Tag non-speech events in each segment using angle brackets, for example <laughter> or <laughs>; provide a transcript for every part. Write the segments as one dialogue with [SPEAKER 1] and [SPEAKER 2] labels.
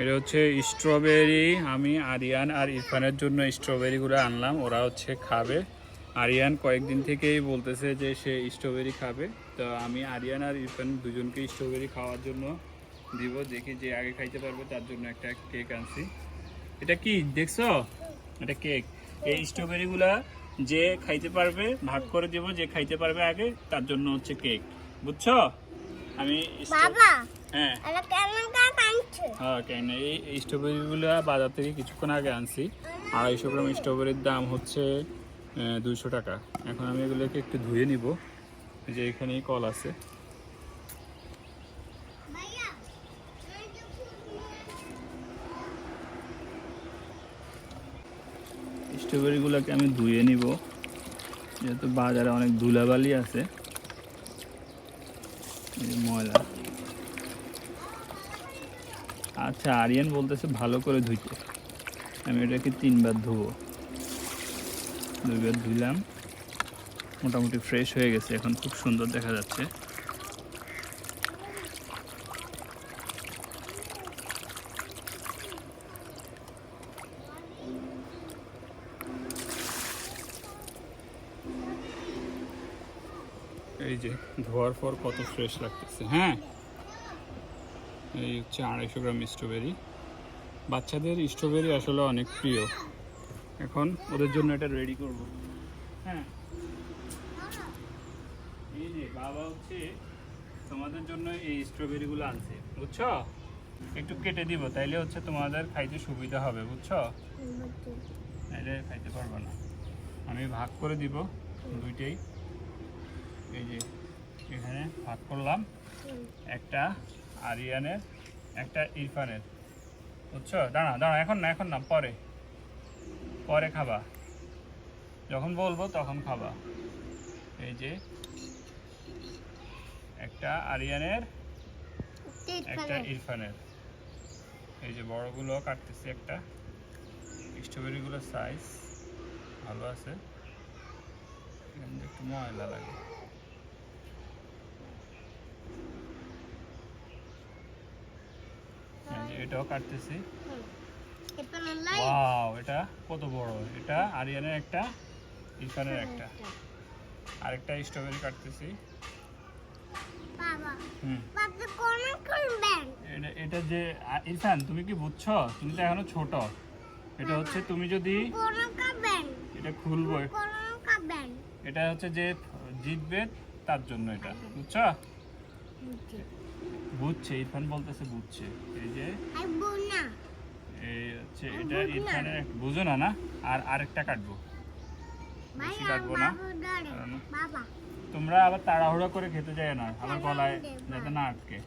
[SPEAKER 1] এটা হচ্ছে স্ট্রবেরি আমি আরিয়ান আর ইরফানের জন্য স্ট্রবেরিগুলো আনলাম ওরা হচ্ছে খাবে। আরিয়ান কয়েকদিন থেকেই বলতেছে যে সে স্ট্রবেরি খাবে। তো আমি আরিয়ান আর ইরফান দুজনকে স্ট্রবেরি খাওয়ার জন্য দিব দেখি যে আগে খাইতে পারবে তার জন্য একটা কেক আনছি। এটা কি দেখছ? এটা কেক এই স্ট্রবেরিগুলা যে খাইতে পারবে ভাগ করে দেবো যে খাইতে পারবে আগে তার জন্য হচ্ছে কেক বুঝছ? আমি হ্যাঁ।
[SPEAKER 2] আনছে
[SPEAKER 1] হ্যাঁ এই স্ট্রবেরিগুলো বাজার থেকে কিছুক্ষণ আগে আনছি। আড়াইশো গ্রাম স্ট্রবেরির দাম হচ্ছে দুইশো টাকা। এখন আমি এগুলোকে একটু ধুয়ে নিব। যে এখানেই কল আছে। স্ট্রবেরিগুলোকে আমি ধুয়ে নিব। যেহেতু বাজারে অনেক ধুলাবালি আছে। ময়লা। আচ্ছা আরিয়ান বলতেছে ভালো করে ধুইতে। আমি এটাকে তিনবার ধুবো। দুইবার ধুইলাম। মোটামুটি ফ্রেশ হয়ে গেছে, এখন খুব সুন্দর দেখা যাচ্ছে। এই যে ধোয়ার পর কত ফ্রেশ লাগতেছে হ্যাঁ? এই হচ্ছে আড়াইশো গ্রাম স্ট্রবেরি বাচ্চাদের স্ট্রবেরি আসলে অনেক প্রিয়। এখন ওদের জন্য এটা রেডি করব। হ্যাঁ। এই যে বাবা হচ্ছে তোমাদের জন্য এই স্ট্রবেরিগুলো আনছে, বুঝছ? একটু কেটে দিব, তাইলে হচ্ছে তোমাদের খাইতে সুবিধা হবে, বুঝছ? তাইলে খাইতে পারব না। আমি ভাগ করে দিব, দুইটাই। এই যে এখানে ভাগ করলাম। একটা আরিয়ানের একটা ইরফানের। বুঝছ? দাঁড়া দাঁড়া এখন না এখন না পরে। পরে খাবা। যখন বলব তখন খাবা। এই যে একটা আরিয়ানের একটা ইরফানের। এই যে বড়গুলো কাটতেছি একটা। স্ট্রবেরিগুলোর সাইজ ভালো আছে। একটু ময়লা লাগে এই যে এটাও কাটতেছি। ওয়াও এটা কত বড়? এটা আরিয়ানের একটা ইরফানের একটা। আরেকটা স্ট্রবেরি কাটতেছি। এটা এটা যে ইরফান তুমি কি বুঝছ? তুমি তো এখনও ছোট। এটা হচ্ছে তুমি যদি এটা খুলবো। এটা হচ্ছে যে জিতবে তার জন্য এটা বুঝছ। বুঝছে ইরফান বলতেছে বুঝছে। এই যে এই হচ্ছে এটা। ইরফানের বুঝো না না? আর আরেকটা কাটবো। বেশি কাটবো না? তোমরা আবার তাড়াহুড়া করে খেতে যায় না আবার গলায় যাতে না আটকে।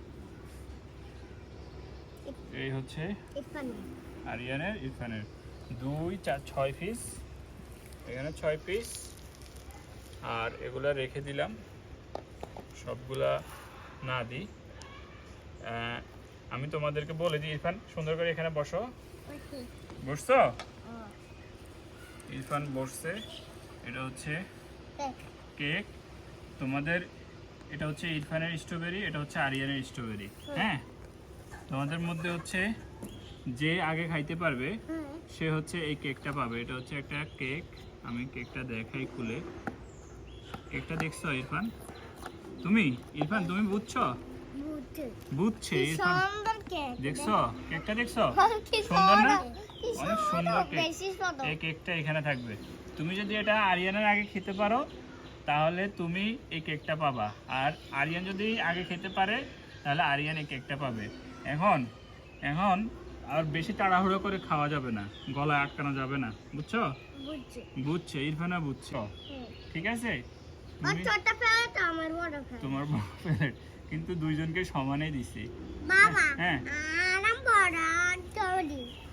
[SPEAKER 1] এই হচ্ছে আরিয়ানের ইরফানের। দুই চার ছয় পিস এখানে ছয় পিস আর এগুলা রেখে দিলাম। সবগুলা না দিই। আমি তোমাদেরকে বলে দিই ইরফান সুন্দর করে এখানে বসো। বসছো? ইরফান বসছে। এটা হচ্ছে কেক। তোমাদের এটা হচ্ছে ইরফানের স্ট্রবেরি এটা হচ্ছে আরিয়ানের স্ট্রবেরি হ্যাঁ? তোমাদের মধ্যে হচ্ছে যে আগে খাইতে পারবে সে হচ্ছে এই কেকটা পাবে। এটা হচ্ছে একটা কেক। আমি কেকটা দেখাই খুলে। কেকটা দেখছ ইরফান? তুমি? ইরফান তুমি বুঝছ? বুঝছে। দেখছ? কেকটা দেখছ? <laughs> সুন্দর না? অনেক সুন্দর কেক। এই কেকটা এখানে থাকবে। তুমি যদি এটা আরিয়ানের আগে খেতে পারো তাহলে তুমি এই কেকটা পাবা। আর আরিয়ান যদি আগে খেতে পারে তাহলে আরিয়ান এই কেকটা পাবে। এখন এখন আর বেশি তাড়াহুড়ো করে খাওয়া যাবে না। গলায় আটকানো যাবে না। বুঝছ?
[SPEAKER 2] বুঝছি।
[SPEAKER 1] ইরফানা বুঝছ। ঠিক আছে? তোমার বড় কিন্তু দুইজনকে সমানে দিছি। হ্যাঁ।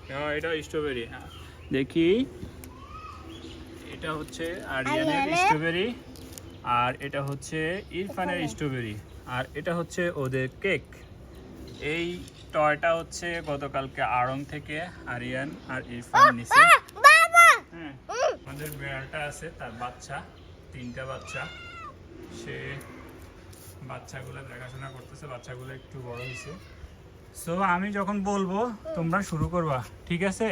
[SPEAKER 1] হ্যাঁ, এটা স্ট্রবেরি। দেখি। এটা হচ্ছে আরিয়ানের? স্ট্রবেরি আর এটা হচ্ছে ইরফানের
[SPEAKER 2] ইরফানের।
[SPEAKER 1] স্ট্রবেরি আর এটা হচ্ছে ওদের কেক। এই টয়টা হচ্ছে গতকালকে আড়ং থেকে আরিয়ান আর ইরফান নিছে। হ্যাঁ আমাদের বেড়ালটা আছে তার বাচ্চা তিনটা বাচ্চা। সে বাচ্চাগুলো দেখাশোনা করতেছে, বাচ্চাগুলো একটু বড় হয়েছে। সো আমি যখন বলব, তোমরা শুরু করবা, ঠিক আছে?